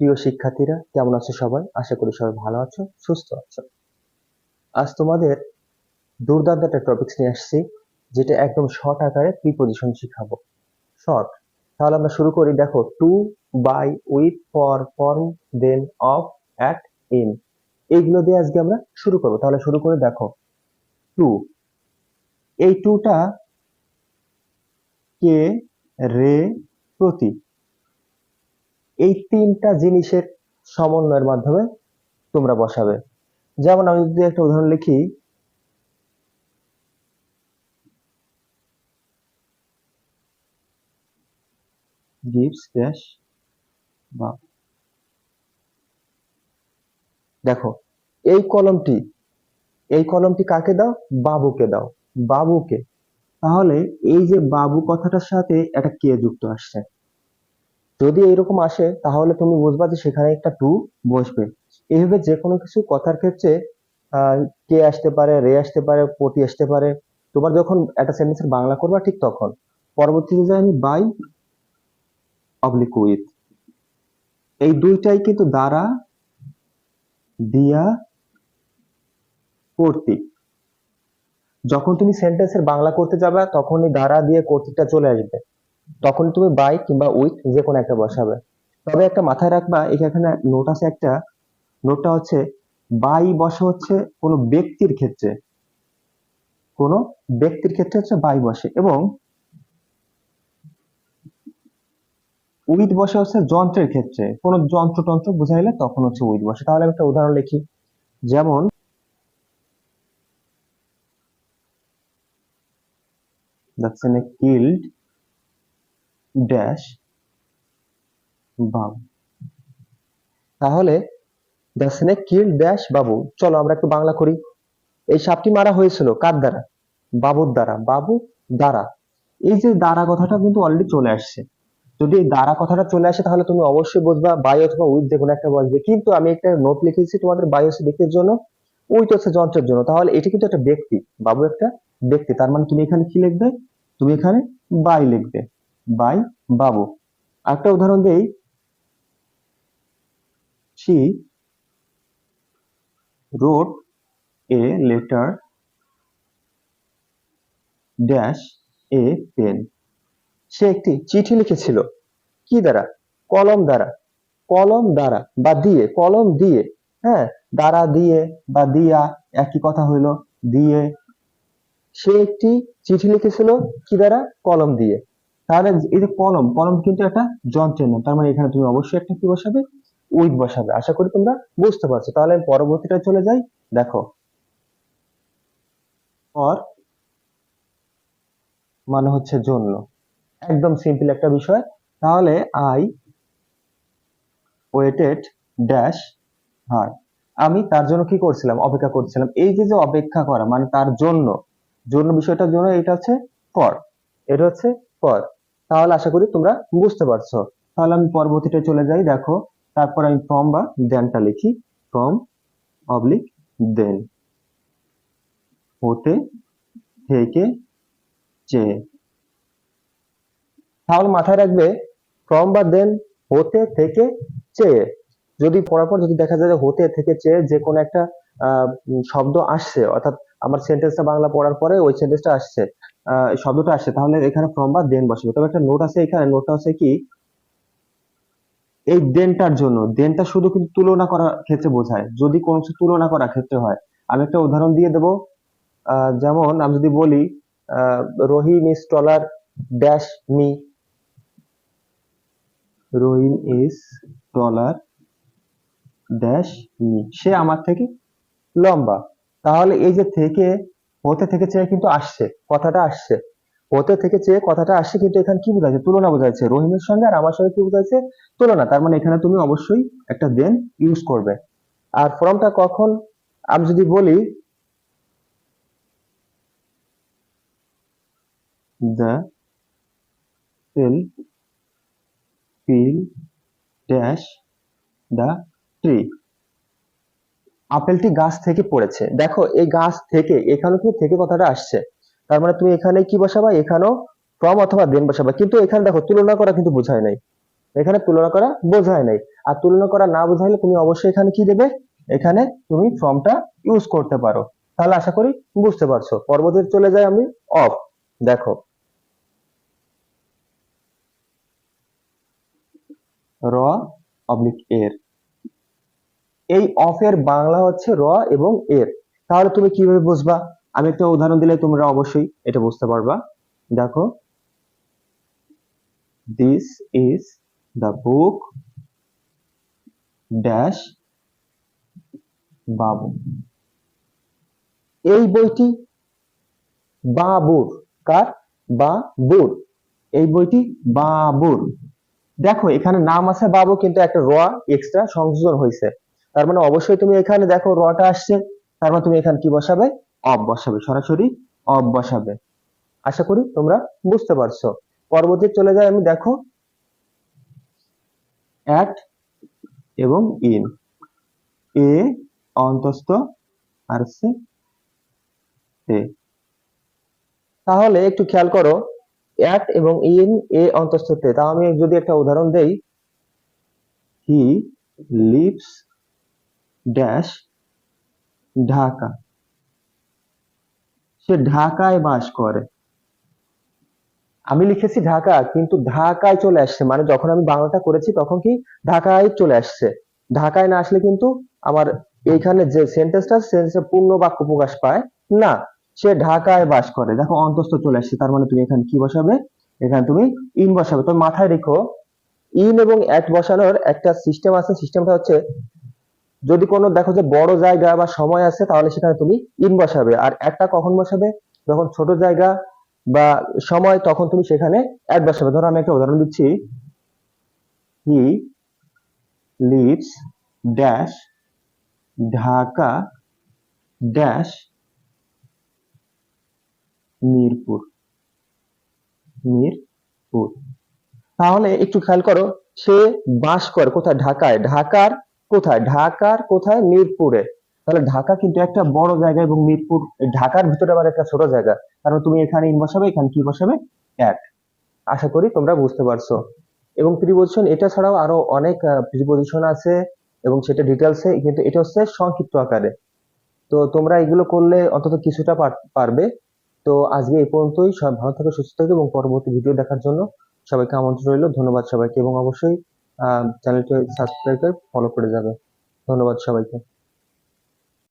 প্রিয় শিক্ষার্থীরা, কেমন আছো সবাই? আশা করি সবাই ভালো আছো, সুস্থ আছো। আজ তোমাদের দুর্দান্ত একটা টপিকস নিয়ে আসছি, যেটা একদম শর্ট আকারে প্রিপোজিশন শিখাবো। শর্ট তাহলে আমরা শুরু করি, দেখো to by with for from than of at in এইগুলো দিয়ে আজকে আমরা শুরু করব। তাহলে শুরু করে দেখো টু এই টুটা কে, রে প্রতি এই তিনটা জিনিসের সমন্বয়ের মাধ্যমে তোমরা বসাবে। যেমন আমি যদি একটা উদাহরণ লিখি দেখো, এই কলমটি এই কলমটি কাকে দাও? বাবুকে দাও। বাবুকে। তাহলে এই যে বাবু কথাটার সাথে একটা কে যুক্ত আসছে। যদি এরকম আসে, তাহলে তুমি বুঝবা যে সেখানে একটা টু বসবে। এইভাবে যে কোনো কিছু কথার ক্ষেত্রে কে আসতে পারে, রে আসতে পারে, পটি আসতে পারে, তোমার যখন একটা সেন্টেন্সের বাংলা করবা ঠিক তখন। পরবর্তীতে যাই আমি বাই অবলিক উইথ এই দুইটাই কিন্তু দ্বারা দিয়া কর্তৃক। যখন তুমি সেন্টেন্সের বাংলা করতে যাবে, তখনই দ্বারা দিয়ে কর্তৃকটা চলে আসবে। তখন তুমি বাই কিংবা উইথ যে কোনো একটা বসাবে। তবে একটা মাথায় রাখবা, এখানে নোট আছে একটা নোটটা হচ্ছে বাই বসে হচ্ছে কোনো ব্যক্তির ক্ষেত্রে। কোনো ব্যক্তির ক্ষেত্রে হচ্ছে বাই বসে এবং উইথ বসে হচ্ছে যন্ত্রের ক্ষেত্রে। কোনো যন্ত্রতন্ত্র বুঝাইলে তখন হচ্ছে উইথ বসে। তাহলে আমি একটা উদাহরণ লিখি। যেমন the snake dash বাবু তাহলে দ্য স্নেক কিল্ড ড্যাশ বাবু। চলো আমরা একটু বাংলা করি। এই সাপটি মারা হয়েছিল কার দ্বারা? বাবুর দ্বারা। বাবু দ্বারা। এই যে দ্বারা কথাটা কিন্তু অলরেডি চলে আসছে। যদি এই দ্বারা কথাটা চলে আসে তাহলে তুমি অবশ্যই বুঝবা বাই অথবা উইথ যে কোনো একটা বসবে কিন্তু আমি একটা নোট লিখেছি তোমাদের হচ্ছে ব্যক্তির জন্য। উইথ হচ্ছে যন্ত্রের জন্য। তাহলে এটি কিন্তু একটা ব্যক্তি। বাবু একটা ব্যক্তি। তার মানে তুমি এখানে কি লিখবে? তুমি এখানে বাই লিখবে। বাই বাবু। একটা উদাহরণ দেই। she wrote a letter dash a pen সে একটি চিঠি লিখেছিল। কি দ্বারা? কলম দ্বারা। কলম দ্বারা বা দিয়ে, কলম দিয়ে। হ্যাঁ দ্বারা, দিয়ে বা দিয়া, একই কথা হইল, দিয়ে। সে একটি চিঠি লিখেছিল কি দ্বারা? কলম দিয়ে। তাহলে এই যে কলম কলম কিন্তু একটা যন্ত্রের নাম। তার মানে এখানে তুমি অবশ্যই একটা কি বসাবে? উইথ বসাবে। আশা করি তোমরা বুঝতে পারছ। তাহলে পরবর্তীটা চলে যাই। দেখো। অর মানে হচ্ছে জন্য। একদম সিম্পল একটা বিষয়। তাহলে আই ওয়েটেড ড্যাশ হার আমি তার জন্য কি করছিলাম? অপেক্ষা করছিলাম। এই যে যে অপেক্ষা করা মানে তার জন্য। জন্য বিষয়টার জন্য এটা হচ্ছে ফর এটা হচ্ছে ফর তাহলে আশা করি তোমরা বুঝতে পারছ। তাহলে আমি পরবর্তীটা চলে যাই, দেখো। তারপর আমি ফ্রম বা দেনটা লিখি। ফ্রম অবলিক দেন হতে থেকে চেয়ে তাহলে মাথায় রাখবে ফ্রম বা দেন হতে থেকে চেয়ে যদি পড়ার পর যদি দেখা যায় হতে থেকে চেয়ে যে কোনো একটা শব্দ আসছে, অর্থাৎ আমার সেন্টেন্সটা বাংলা পড়ার পরে ওই সেন্টেন্সটা আসছে। শব্দটা আসে, তাহলে এখানে ফ্রম বা দেন বসবে। তবে একটা নোট আছে এখানে নোটটা আছে কি? এই দেনটার জন্য। দেনটা শুধু কিন্তু তুলনা করার ক্ষেত্রে বোঝায়। যদি কোনো কিছু তুলনা করার ক্ষেত্রে হয়। আমি একটা উদাহরণ দিয়ে দেব। যেমন আমি যদি বলি Rahim is taller dash me Rahim is taller dash me সে আমার থেকে লম্বা। তাহলে এই যে থেকে হতে থেকে চেয়ে কিন্তু আসছে, কথাটা আসছে। হতে থেকে চেয়ে কথাটা আসছে কিন্তু এখানে কি বোঝাচ্ছে? তুলনা বোঝাচ্ছে। রহিমের সঙ্গে আর আমার সঙ্গে কি বোঝাচ্ছে? তুলনা। তার মানে এখানে তুমি অবশ্যই একটা দেন ইউজ করবে। আর ফর্মটা কখন? আমি যদি বলি দ্য ড্যাশ দ্য ট্রি আপেলটি গাছ থেকে পড়েছে। দেখো, এই গাছ থেকে এখানে কিন্তু থেকে কথাটা আসছে। তার মানে তুমি এখানে কি বসাবা? এখানেও ফ্রম অথবা দেন বসাবা। কিন্তু এখানে দেখো, তুলনা করা কিন্তু বোঝায় নাই। এখানে তুলনা করা বোঝায় নাই। আর তুলনা করা না বোঝাইলে তুমি অবশ্যই এখানে কি দেবে? এখানে তুমি ফর্মটা ইউজ করতে পারো। তাহলে আশা করি বুঝতে পারছ। পরবর্তীতে চলে যাই আমি। অফ। দেখো। র অবলিক এর। এই অফ এর বাংলা হচ্ছে র এবং এর। তাহলে তুমি কীভাবে বুঝবা? আমি একটা উদাহরণ দিলে তোমরা অবশ্যই এটা বুঝতে পারবা। দেখো this is the book dash বাবু। এই বইটি বাবুর, কার? বাবুর। এই বইটি বাবুর। দেখো, এখানে নাম আছে বাবু, কিন্তু একটা র এক্সট্রা সংযোজন হয়েছে। তার মানে অবশ্যই তুমি এখানে দেখো রটা আসছে, তার মানে তুমি এখানে কি বসাবে? অফ বসাবে, সরাসরি অফ বসাবে। আশা করি তোমরা বুঝতে পারছ। পরবর্তী চলে যায় আমি, দেখো। অ্যাট এবং ইন এ অন্তস্থ আর হচ্ছে এ তাহলে একটু খেয়াল করো অ্যাট এবং ইন এ অন্তস্থতে। তাও আমি যদি একটা উদাহরণ দেই হি লিভস ড্যাশ ঢাকা। সে ঢাকায় বাস করে। আমি লিখেছি ঢাকা, কিন্তু ঢাকায় চলে আসছে। মানে যখন আমি বাংলাটা করেছি, তখন কি ঢাকায় চলে আসছে? ঢাকায় না আসলে কিন্তু আমার এইখানে যে সেন্টেন্সটা সেন্টেন্সে পূর্ণ বাক্য প্রকাশ পায়, না, সে ঢাকায় বাস করে। দেখো, অন্তস্থ চলে আসছে। তার মানে তুমি এখানে কি বসাবে? এখানে তুমি ইন বসাবে। তো মাথায় রেখো ইন এবং অ্যাট বসানোর একটা সিস্টেম আছে। সিস্টেমটা হচ্ছে যদি কোনো দেখো যে বড় জায়গা বা সময় আছে, তাহলে সেখানে তুমি ইন বসাবে। আর একটা কখন বসাবে? যখন ছোট জায়গা বা সময়, তখন তুমি সেখানে অ্যাড বসাবে। ধরো আমি একটা উদাহরণ দিচ্ছি। He lives dash Dhaka dash Mirpur. Mirpur. তাহলে একটু খেয়াল করো, সে বাস করে কোথায়? ঢাকায়। ঢাকার কোথায়? ঢাকার কোথায়? মিরপুরে। তাহলে ঢাকা কিন্তু একটা বড় জায়গা এবং মিরপুর, ঢাকার ভিতরে আবার একটা ছোট জায়গা। কারণ তুমি এখানে ইন বসাবে, এখানে কি বসাবে? এক। আশা করি তোমরা বুঝতে পারছ। এবং প্রিপোজিশন এটা ছাড়াও আরও অনেক প্রিপোজিশন আছে এবং সেটা ডিটেলসে কিন্তু এটা হচ্ছে সংক্ষিপ্ত আকারে। তো তোমরা এগুলো করলে অন্তত কিছুটা পারবে। তো আজকে এই পর্যন্তই। সব ভালো থাকো, সুস্থ থাকো এবং পরবর্তী ভিডিও দেখার জন্য সবাইকে আমন্ত্রণ রইল। ধন্যবাদ সবাইকে এবং অবশ্যই চ্যানেলটি সাবস্ক্রাইব করে ফলো করে যাবে। ধন্যবাদ সবাইকে।